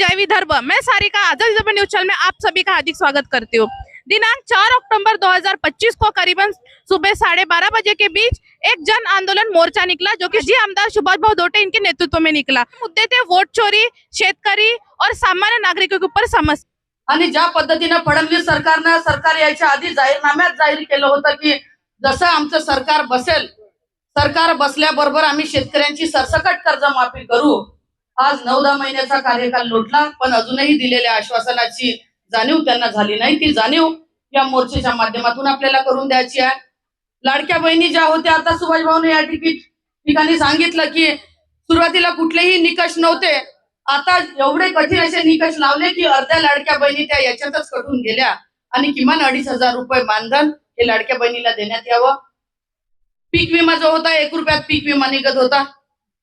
जय विदर्भ। मैं Sarika Azad Vidarbha news channel में आप सभी का हार्दिक स्वागत करती हूँ। दिनांक 4 अक्टूबर 2025 को करीबन सुबह साढ़े बारह बजे के बीच एक जन आंदोलन मोर्चा निकला जो कि जी। आमदार सुभाष भाऊ दोटे इनके नेतृत्व में निकला। मुद्दे थे वोट चोरी शेतकरी और सामान्य नागरिकों के ऊपर समस्या आणि ज्या पद्धतीनं फडणवीस सरकारनं सरकार यायच्या आधी जाहीरनाम्यात जाहीर केलं होतं की जसं आमचं सरकार बसेल सरकार बसल्याबरोबर आम्ही शेतकऱ्यांची सरसकट कर्जमाफी करू आज नऊ दहा महिन्याचा कार्यकाल लोटला पण अजूनही दिलेल्या आश्वासनाची जाणीव त्यांना झाली नाही. ती जाणीव या मोर्चेच्या माध्यमातून आपल्याला करून द्यायची आहे. लाडक्या बहिणी ज्या होत्या आता सुभाषभाऊने या ठिकाणी सांगितलं की सुरुवातीला कुठलेही निकष नव्हते. आता एवढे कठीण असे निकष लावले की अर्ध्या लाडक्या बहिणी त्या याच्यातच कटून गेल्या. आणि किमान अडीच हजार रुपये मानधन हे लाडक्या बहिणीला देण्यात यावं. पीक विमा जो होता एक रुपयात पीक विमा निघत होता.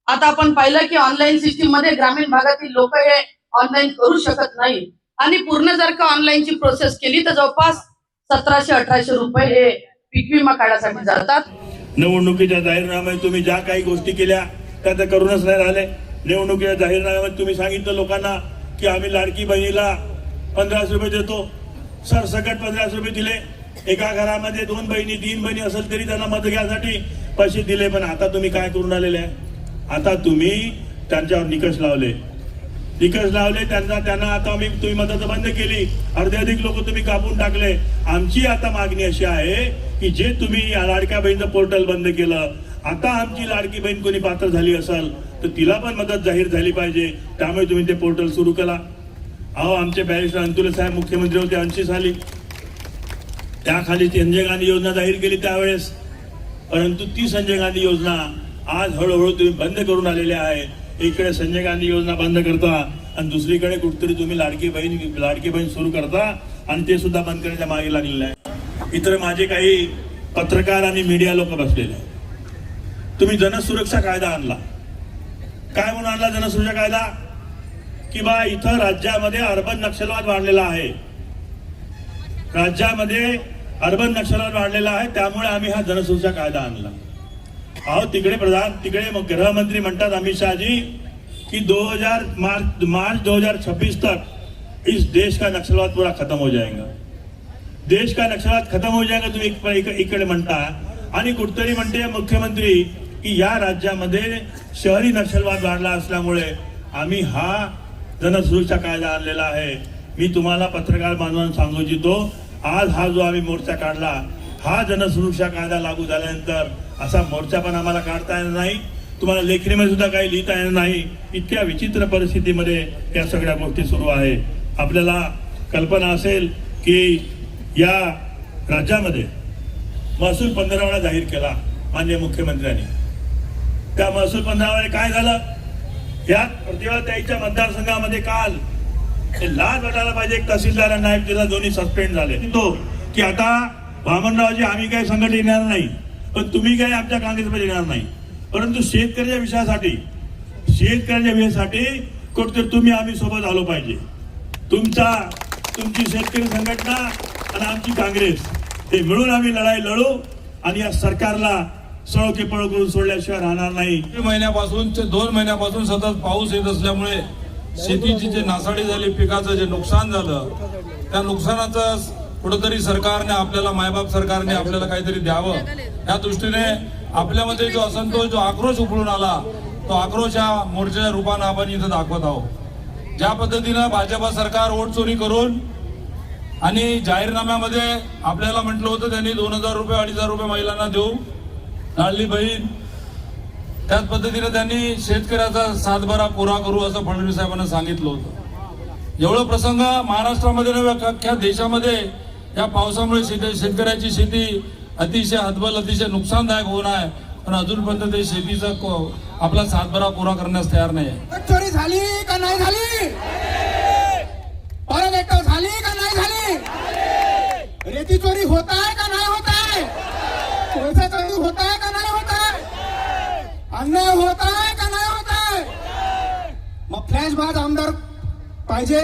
आता आपण पाहिलं की ऑनलाईन सिस्टीममध्ये ग्रामीण भागातील लोक हे ऑनलाईन करू शकत नाही. आणि पूर्ण जर का ऑनलाईनची प्रोसेस केली तर जवळपास सतराशे अठराशे रुपये हे पीक विमा काढासाठी जातात. निवडणुकीच्या जाहीरनाम्यात तुम्ही ज्या काही गोष्टी केल्या त्या तर करूनच नाही राहिले. निवडणुकीच्या जाहीरनाम्यात तुम्ही सांगितलं लोकांना की आम्ही लाडकी बहिणीला पंधराशे रुपये देतो. सरसकट पंधराशे रुपये दिले. एका घरामध्ये दोन बहिणी तीन बहिणी असेल तरी त्यांना मत घ्यायसाठी पैसे दिले पण आता तुम्ही काय करून आलेले आहे? आता तुम्ही त्यांच्यावर निकष लावले. निकष लावले त्यांना त्यांना आता आम्ही तुम्ही मदत बंद केली. अर्धे अधिक लोक तुम्ही कापून टाकले. आमची आता मागणी अशी आहे की जे तुम्ही या लाडक्या बहिणीचं पोर्टल बंद केलं आता आमची लाडकी बहीण कोणी पात्र झाली असेल तर तिला पण मदत जाहीर झाली पाहिजे. त्यामुळे तुम्ही ते पोर्टल सुरू केला अहो आमचे बॅरिस्टर अंतुले साहेब मुख्यमंत्री होते ऐंशी साली. त्याखाली संजय गांधी योजना जाहीर केली त्यावेळेस. परंतु ती संजय गांधी योजना आज हळूहळू तुम्ही बंद करून आलेले आहे. इकडे संजय गांधी योजना बंद करता आणि दुसरीकडे कुठतरी तुम्ही लाडकी बहीण लाडकी बहीण सुरू करता आणि ते सुद्धा बंद करण्याच्या मागे लागलेलं आहे. इतर माझे काही पत्रकार आणि मीडिया लोक बसलेले आहेत. तुम्ही जनसुरक्षा कायदा आणला. काय म्हणून आणला जनसुरक्षा कायदा? की बा इथं राज्यामध्ये अर्बन नक्षलवाद वाढलेला आहे. राज्यामध्ये अर्बन नक्षलवाद वाढलेला आहे त्यामुळे आम्ही हा जनसुरक्षा कायदा आणला. अहो तिकडे प्रधान तिकडे मग गृहमंत्री म्हणतात अमित शहाजी की 2000 मार्च मार्च 2026 तक इस देश का नक्सलवाद पूरा खत्म हो जाएगा। देश का नक्षलवाद खत्म हो जाएगा तुम्ही इक- इकडे म्हणता। आणि कुठतरी म्हणते मुख्यमंत्री की या राज्यामध्ये शहरी नक्षलवाद वाढला असल्यामुळे आम्ही हा जनसुरक्षा कायदा आणलेला आहे. मी तुम्हाला पत्रकार बांधवांना सांगू इच्छितो आज हा जो आम्ही मोर्चा काढला हा जनसुरक्षा कायदा लागू झाल्यानंतर असा मोर्चा पण आम्हाला काढता येणार नाही. तुम्हाला लेखणीमध्ये सुद्धा काही लिहिता येणार नाही. इतक्या विचित्र परिस्थितीमध्ये या सगळ्या गोष्टी सुरू आहे. आपल्याला कल्पना असेल की या राज्यामध्ये महसूल पंधरावाला जाहीर केला माननीय मुख्यमंत्र्यांनी. त्या महसूल पंधरवड्याने काय झालं? यात प्रतिभा ताईच्या मतदारसंघामध्ये काल हे लाज वाटायला पाहिजे. तहसीलदार आणि नायब जिल्हा दोन्ही सस्पेंड झाले. तो की आता वामनरावजी आम्ही काही संघट येणार नाही. पण तुम्ही काही आमच्या काँग्रेसमध्ये येणार नाही. परंतु शेतकऱ्याच्या विषयासाठी शेतकऱ्याच्या विषयासाठी कुठेतरी तुम्ही आम्ही सोबत आलो पाहिजे. तुमचा तुमची शेतकरी संघटना आणि आमची काँग्रेस हे मिळून आम्ही लढाई लढू आणि या सरकारला सळो की पळो करून सोडल्याशिवाय राहणार नाही. महिन्यापासून ते दोन महिन्यापासून सतत पाऊस येत असल्यामुळे शेतीची जे नासाडी झाली पिकाचं जे नुकसान झालं त्या नुकसानाचं कुठंतरी सरकारने आपल्याला मायबाप सरकारने आपल्याला काहीतरी द्यावं. या दृष्टीने आपल्यामध्ये जो असंतोष जो आक्रोश उफळून आला तो आक्रोश या मोर्चाच्या रूपानं आपण इथं दाखवत आहोत. ज्या पद्धतीनं भाजपा सरकार वोट चोरी करून आणि जाहीरनाम्यामध्ये आपल्याला म्हटलं होतं त्यांनी दोन हजार रुपये अडीच हजार रुपये महिलांना देऊ लाडली बहीण. त्याच पद्धतीने त्यांनी शेतकऱ्याचा सातबारा पुरा करू असं फडणवीस साहेबांना सांगितलं होतं. एवढं प्रसंग महाराष्ट्रामध्ये नव्हे अख्ख्या देशामध्ये या पावसामुळे शेत- शेतकऱ्याची शेती अतिशय हतबल अतिशय नुकसानदायक होणार आहे पण अजूनपर्यंत ते शेतीचा आपला सातबारा पुरा करण्यास तयार नाही आहे चोरी झाली का नाही झाली? परत एकदा झाली का नाही झाली? रेती चोरी होत आहे का नाही होत आहे कोळसा चोरी होत आहे का नाही होत आहे अन्याय होत आहे का नाही होत आहे मग फ्लॅशबाज आमदार पाहिजे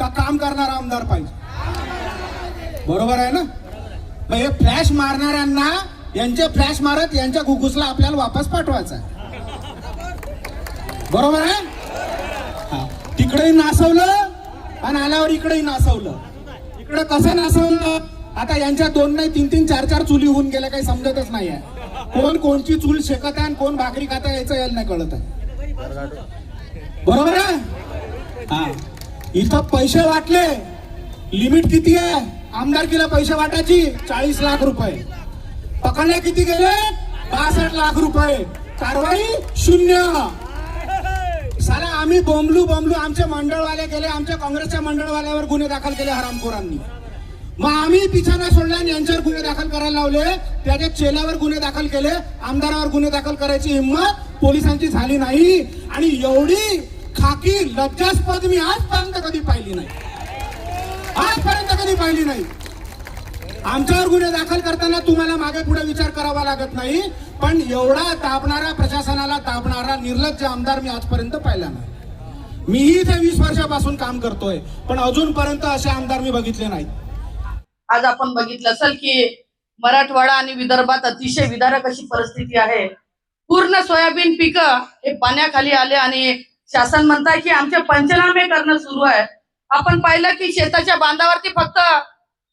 का काम करणारा आमदार पाहिजे? बरोबर आहे ना? हे फ्लॅश मारणाऱ्यांना यांचे फ्लॅश मारत यांच्या घुगुसला आपल्याला वापस पाठवायचा बरोबर आहे? तिकडेही नासवलं आणि आल्यावर इकडेही नासवलं. इकडे कसं नासवलं? आता यांच्या दोन नाही तीन तीन चार चार चुली होऊन गेल्या काही समजतच नाही आहे कोण कोणची चूल शेकत आहे आणि कोण भाकरी खात आहे याचं यायला नाही कळत आहे. बरोबर आहे? हा. इथं पैसे वाटले. लिमिट किती आहे? आमदारकीला पैसे वाटायची चाळीस लाख रुपये. पकडले किती गेले? बासष्ट लाख रुपये. कारवाई शून्य. साला आम्ही बोंबलू बोंबलू आमचे मंडळवाले गेले आमच्या काँग्रेसच्या मंडळवाल्यावर गुन्हे दाखल केले हरामखोरांनी. मग आम्ही पिछाना सोडला आणि यांच्यावर गुन्हे दाखल करायला लावले. त्याच्या चेल्यावर गुन्हे दाखल केले. आमदारावर गुन्हे दाखल करायची हिंमत पोलिसांची झाली नाही. आणि एवढी खाकी लज्जास्पद मी आजपर्यंत कधी पाहिली नाही. आजपर्यंत कधी पाहिली नाही. आमच्यावर गुन्हे दाखल करताना तुम्हाला मागे पुढे विचार करावा लागत नाही पण एवढा तापणारा प्रशासनाला तापणारा निर्लज्ज आमदार मी आजपर्यंत पाहिला नाही. मीही इथे वीस वर्षापासून काम करतोय पण अजूनपर्यंत असे आमदार मी बघितले नाही आज आपण बघितलं असेल की मराठवाडा आणि विदर्भात अतिशय विदारक अशी परिस्थिती आहे. पूर्ण सोयाबीन पिकं हे पाण्याखाली आले आणि शासन म्हणताय की आमचे पंचनामे करणं सुरू आहे. आपण पाहिलं की शेताच्या बांधावरती फक्त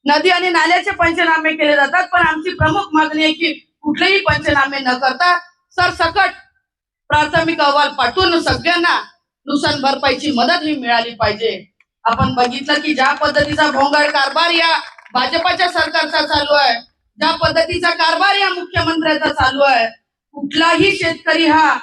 नदी आणि नाल्याचे पंचनामे केले जातात पण आमची प्रमुख मागणी आहे की कुठलेही पंचनामे न करता सरसकट प्राथमिक अहवाल पाठवून सगळ्यांना नुकसान भरपाईची मदत ही मिळाली पाहिजे. आपण बघितलं की ज्या पद्धतीचा भोंगळ कारभार या भाजपाच्या सरकारचा चालू आहे ज्या पद्धतीचा कारभार या मुख्यमंत्र्याचा चालू आहे कुठलाही शेतकरी हा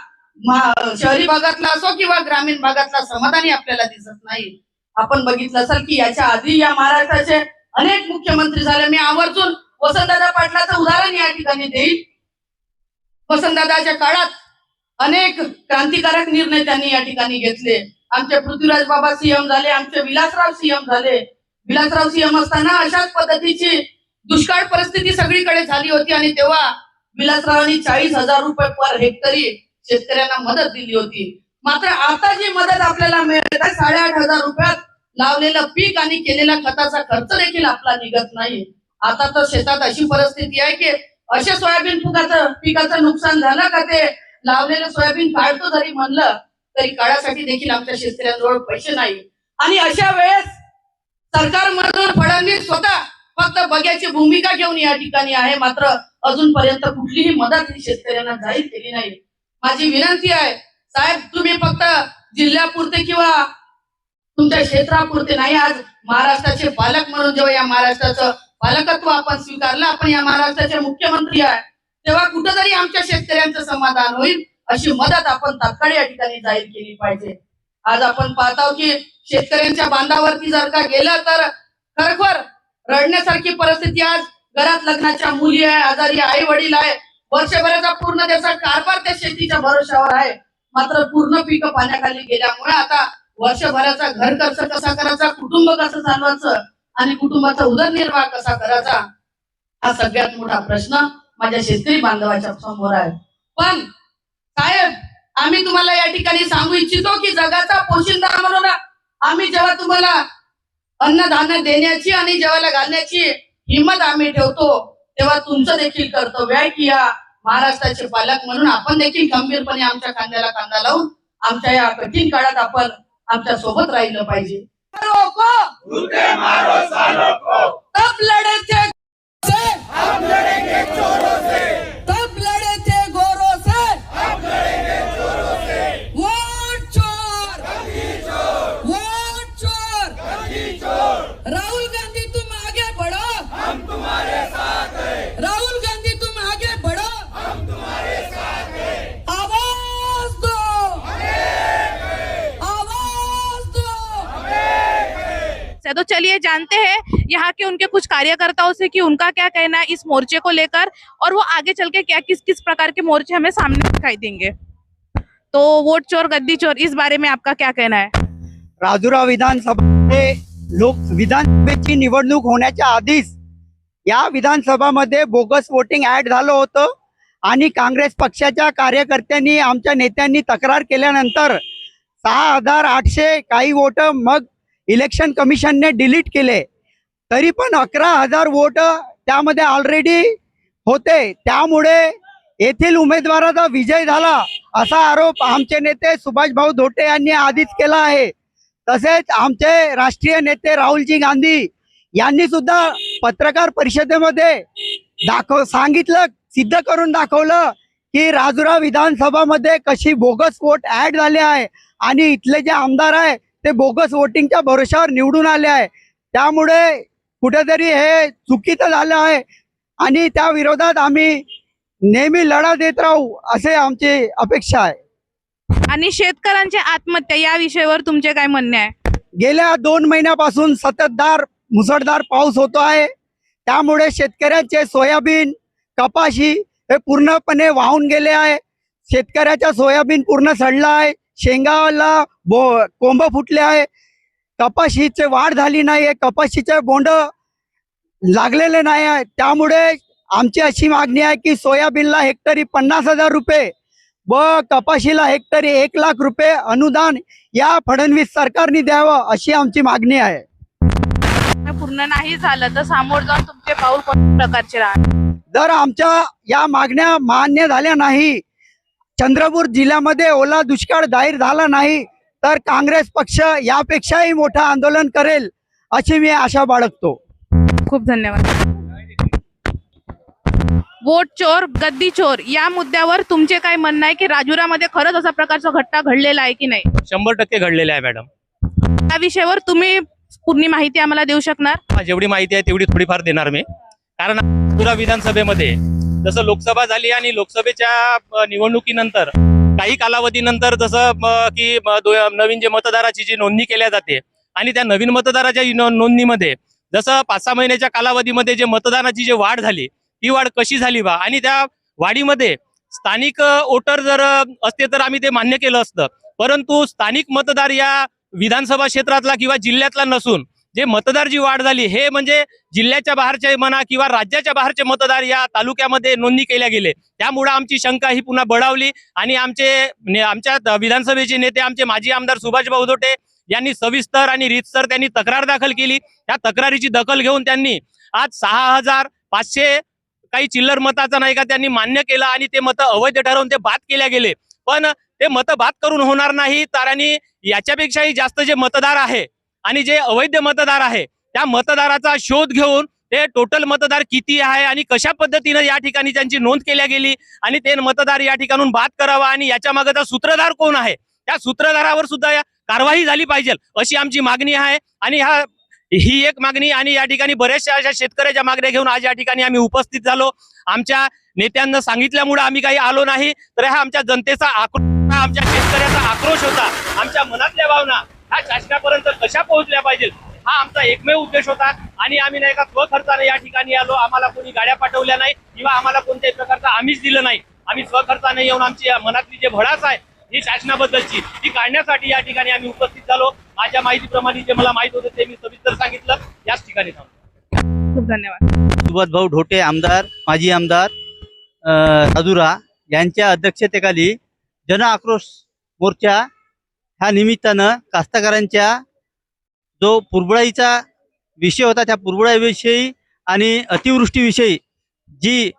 शहरी भागातला असो किंवा ग्रामीण भागातला समाधानी आपल्याला दिसत नाही. आपण बघितलं असेल की याच्या आधी या महाराष्ट्राचे अनेक मुख्यमंत्री झाले. मी आवर्जून वसंतदादा पाटलाचं उदाहरण या ठिकाणी देईल. वसंतदादाच्या काळात अनेक क्रांतिकारक निर्णय त्यांनी या ठिकाणी घेतले. आमचे पृथ्वीराज बाबा सीएम झाले आमचे विलासराव सीएम झाले. विलासराव सीएम असताना अशाच पद्धतीची दुष्काळ परिस्थिती सगळीकडे झाली होती आणि तेव्हा विलासरावांनी चाळीस हजार रुपये पर हेक्टरी शेतकऱ्यांना मदत दिली होती. मात्र आता जी मदत आपल्याला मिळत आहे साडेआठ हजार रुपयात लावलेलं पीक आणि केलेला खताचा खर्च देखील आपला निघत नाही. आता तर शेतात अशी परिस्थिती आहे की असे सोयाबीन पिकाचं पिकाचं नुकसान झालं का ते लावलेलं सोयाबीन काढतो जरी म्हणलं तरी काळासाठी देखील आमच्या शेतकऱ्यांजवळ पैसे नाही. आणि अशा वेळेस सरकारमधून फडणवीस स्वतः फक्त बघ्याची भूमिका घेऊन या ठिकाणी आहे. मात्र अजूनपर्यंत कुठलीही मदत ही शेतकऱ्यांना जाहीर केली नाही. माझी विनंती आहे साहेब तुम्ही फक्त जिल्ह्यापुरते किंवा तुमच्या क्षेत्रापुरते नाही आज महाराष्ट्राचे पालक म्हणून जेव्हा या महाराष्ट्राचं पालकत्व आपण स्वीकारलं आपण या महाराष्ट्राचे मुख्यमंत्री आहे तेव्हा कुठंतरी आमच्या शेतकऱ्यांचं समाधान होईल अशी मदत आपण तात्काळ या ठिकाणी जाहीर केली पाहिजे. आज आपण पाहतो की शेतकऱ्यांच्या बांधावरती जर का गेलं तर खरोखर रडण्यासारखी परिस्थिती आज घरात लग्नाच्या मुली आहे आजारी आई वडील आहे वर्षभराचा पूर्ण त्याचा कारभार त्या शेतीच्या भरोशावर आहे. मात्र पूर्ण पीक पाण्याखाली गेल्यामुळे आता वर्षभराचा घर खर्च कसा करायचा कुटुंब कसं चालवायचं आणि कुटुंबाचा उदरनिर्वाह कसा करायचा हा सगळ्यात मोठा प्रश्न माझ्या शेतकरी बांधवाच्या समोर आहे. पण साहेब आम्ही तुम्हाला या ठिकाणी सांगू इच्छितो की जगाचा पोशिंदा म्हणून आम्ही जेव्हा तुम्हाला अन्नधान्य देण्याची आणि जेवायला घालण्याची हिंमत आम्ही ठेवतो तेव्हा तुमचं देखील कर्तव्य आहे की या महाराष्ट्राचे पालक म्हणून आपण देखील गंभीरपणे आमच्या कांद्याला कांदा लावून आमच्या या कठीण काळात आपण आमच्यासोबत राहिलं पाहिजे रोको तब लढे थे हम लड़ेंगे चोरों से तब लड़े थे गोरों से हम लड़ेंगे चोरों से वोट चोर वोट चोर राहुल गांधी तुम आगे बढ़ो हम तुम्हारे साथ हैं राहुल गांधी तुम आगे बढ़ो हम तुम्हारे साथ हैं आवाज दो आवाज दो से तो चलिए जानते हैं यहाँ के उनके कुछ कार्यकर्ताओं से कि उनका क्या कहना है इस मोर्चे को लेकर और वो आगे चल के क्या किस किस प्रकार के मोर्चे हमें सामने दिखाई देंगे। तो वोट चोर गद्दी चोर इस बारे में आपका क्या कहना है? राजुरा विधानसभा लोक विधानसभेची निवडणूक होण्याच्या आधीच या विधानसभामध्ये बोगस वोटिंग ऍड झालं होतं आणि काँग्रेस पक्षाच्या कार्यकर्त्यांनी आमच्या नेत्यांनी तक्रार केल्यानंतर सहा हजार आठशे काही वोट मग इलेक्शन कमिशनने डिलीट केले. तरी पण अकरा हजार वोट त्यामध्ये ऑलरेडी होते. त्यामुळे येथील उमेदवाराचा विजय झाला असा आरोप आमचे नेते सुभाष भाऊ धोटे यांनी आधीच केला आहे. तसेच आमचे राष्ट्रीय नेते राहुलजी गांधी यांनी सुद्धा पत्रकार परिषदेमध्ये दाखव सांगितलं सिद्ध करून दाखवलं की राजुरा विधानसभामध्ये कशी बोगस वोट ऍड झाले आहे. आणि इथले जे आमदार आहे ते बोगस वोटिंगच्या भरोशावर निवडून आले आहे. त्यामुळे कुठेतरी हे चुकीचं झालं आहे. आणि त्या विरोधात आम्ही नेहमी लढा देत राहू असे आमची अपेक्षा आहे. आणि शेतकऱ्यांची आत्महत्या या विषयावर तुमचे काय म्हणणे आहे? गेल्या दोन महिन्यापासून सततधार मुसळधार पाऊस होतो आहे. त्यामुळे शेतकऱ्यांचे सोयाबीन कपाशी हे पूर्णपणे वाहून गेले आहे. शेतकऱ्याच्या सोयाबीन पूर्ण सडला आहे. शेंगाला बो कोंब फुटले आहे. कपाशीचे वाढ झाली नाही आहे कपाशीचे बोंड लागलेले नाही आहे त्यामुळे आमची अशी मागणी आहे की सोयाबीनला हेक्टरी पन्नास हजार रुपये व कपाशीला हेक्टरी एक लाख रुपये अनुदान या फडणवीस सरकारने द्यावं अशी आमची मागणी आहे. पूर्ण नाही झालं तर सामोर जाऊन तुमचे पाऊल कोणत्या प्रकारचे राहणार? जर आमच्या या मागण्या मान्य झाल्या नाही चंद्रपूर जिल्ह्यामध्ये ओला दुष्काळ जाहीर झाला नाही तर काँग्रेस पक्ष यापेक्षाही मोठं आंदोलन करेल अशी मी आशा बाळगतो. खूप धन्यवाद. वोट चोर गद्दी चोर या मुद्द्यावर तुमचे काय म्हणणं आहे की राजुरामध्ये खरंच असा प्रकारचा घटना घडलेला आहे की नाही? शंभर टक्के घडलेले आहे मॅडम. त्या विषयावर तुम्ही पूर्ण माहिती आम्हाला देऊ शकणार? जेवढी माहिती आहे तेवढी थोडीफार देणार मी. कारण पुरा विधानसभेमध्ये जसं लोकसभा झाली आणि लोकसभेच्या निवडणुकीनंतर काही कालावधीनंतर जसं की नवीन जे मतदाराची जी नोंदणी केल्या जाते आणि त्या नवीन मतदाराच्या नोंदणीमध्ये जसं पाच सहा महिन्याच्या कालावधीमध्ये जे मतदानाची जी वाढ झाली ती वाढ कशी झाली बा? आणि त्या वाढीमध्ये स्थानिक वोटर जर असते तर आम्ही ते मान्य केलं असतं. परंतु स्थानिक मतदार या विधानसभा क्षेत्रातला किंवा जिल्ह्यातला नसून जे मतदार जी वाढ झाली हे म्हणजे जिल्ह्याच्या बाहेरचे म्हणा किंवा राज्याच्या बाहेरचे मतदार या तालुक्यामध्ये नोंदणी केल्या गेले. त्यामुळं आमची शंका ही पुन्हा बळावली आणि आमचे ने- आमच्या विधानसभेचे नेते आमचे माजी आमदार सुभाष भाऊदोटे यांनी सविस्तर आणि रीतसर त्यांनी तक्रार दाखल केली. त्या तक्रारीची दखल घेऊन त्यांनी आज सहा हजार पाचशे काही चिल्लर मताचा नाही का त्यांनी मान्य केलं आणि ते मतं अवैध ठरवून ते बाद केल्या गेले. पण ते मतं बाद करून होणार नाही तर आणि याच्यापेक्षाही जास्त जे मतदार आहे आणि जे अवैध मतदार आहे त्या मतदाराचा शोध घेऊन ते टोटल मतदार किती आहे आणि कशा पद्धतीनं या ठिकाणी त्यांची नोंद केल्या गेली आणि ते मतदार या ठिकाणून बाद करावा आणि याच्या मागचा सूत्रधार कोण आहे? त्या सूत्रधारावर सुद्धा या कारवाई झाली पाहिजे अशी आमची मागणी आहे आणि हा ही एक मागणी आणि या ठिकाणी बऱ्याचशा अशा शेतकऱ्याच्या मागण्या घेऊन आज या ठिकाणी आम्ही उपस्थित झालो. आमच्या नेत्यांना सांगितल्यामुळे आम्ही काही आलो नाही. तर हा आमच्या जनतेचा आक्रोश हा आमच्या शेतकऱ्याचा आक्रोश होता. आमच्या मनातल्या भावना ह्या शासनापर्यंत कशा पोहोचल्या पाहिजेत हा आमचा एकमेव उद्देश होता. आणि आम्ही नाही का स्वखर्चाने या ठिकाणी आलो. आम्हाला कोणी गाड्या पाठवल्या नाही किंवा आम्हाला कोणत्याही प्रकारचा आमिष दिलं नाही. आम्ही स्वखर्चाने येऊन आमची या मनातली जे भडास आहे ही शासनाबद्दलची ती काढण्यासाठी या ठिकाणी आम्ही उपस्थित झालो. माझ्या माहितीप्रमाणे जे मला माहीत होतं ते मी सविस्तर सांगितलं. याच ठिकाणी खूप धन्यवाद. सुभाष भाऊ ढोटे आमदार माजी आमदार राजुरा यांच्या अध्यक्षतेखाली जन आक्रोश मोर्चा ह्या निमित्तानं कास्तकारांच्या जो पुरबळाईचा विषय होता त्या पुरबुडाईविषयी आणि अतिवृष्टीविषयी जी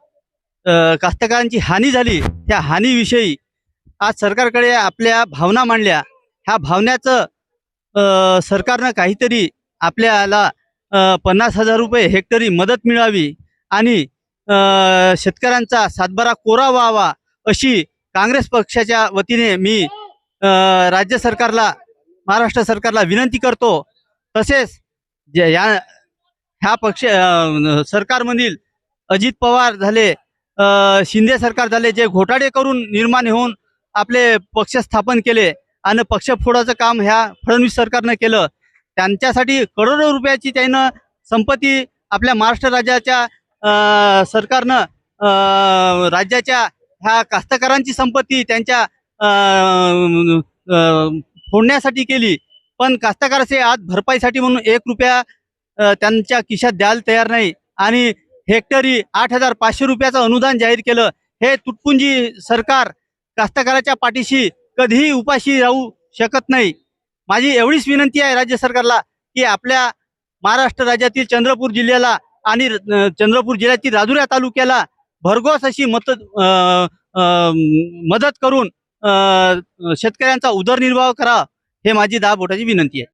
कास्तकारांची हानी झाली त्या हानीविषयी आज सरकारकडे आपल्या भावना मांडल्या. ह्या भावनेचं सरकारनं काहीतरी आपल्याला पन्नास हजार रुपये हेक्टरी मदत मिळावी आणि शेतकऱ्यांचा सातबारा कोरा व्हावा अशी काँग्रेस पक्षाच्या वतीने मी राज्य सरकारला महाराष्ट्र सरकारला विनंती करतो. तसेच जे या ह्या पक्ष सरकारमधील अजित पवार झाले शिंदे सरकार झाले जे घोटाळे करून निर्माण होऊन आपले पक्ष स्थापन केले आणि पक्ष फोडाचं काम ह्या फडणवीस सरकारनं केलं. त्यांच्यासाठी करोडो रुपयाची त्यानं संपत्ती आपल्या महाराष्ट्र राज्याच्या सरकारनं राज्याच्या ह्या कास्तकारांची संपत्ती त्यांच्या फोडण्यासाठी केली. पण कास्तकाराचे आज भरपाईसाठी म्हणून एक रुपया त्यांच्या खिशात द्यायला तयार नाही. आणि हेक्टरी आठ हजार पाचशे रुपयाचं अनुदान जाहीर केलं. हे तुटपुंजी सरकार कास्तकाराच्या पाठीशी कधीही उपाशी राहू शकत नाही. माझी एवढीच विनंती आहे राज्य सरकारला की आपल्या महाराष्ट्र राज्यातील चंद्रपूर जिल्ह्याला आणि चंद्रपूर जिल्ह्यातील राजुरा तालुक्याला भरघोस अशी मत मदत करून शेतकऱ्यांचा उदरनिर्वाह करा हे माझी दहा बोटाची विनंती आहे.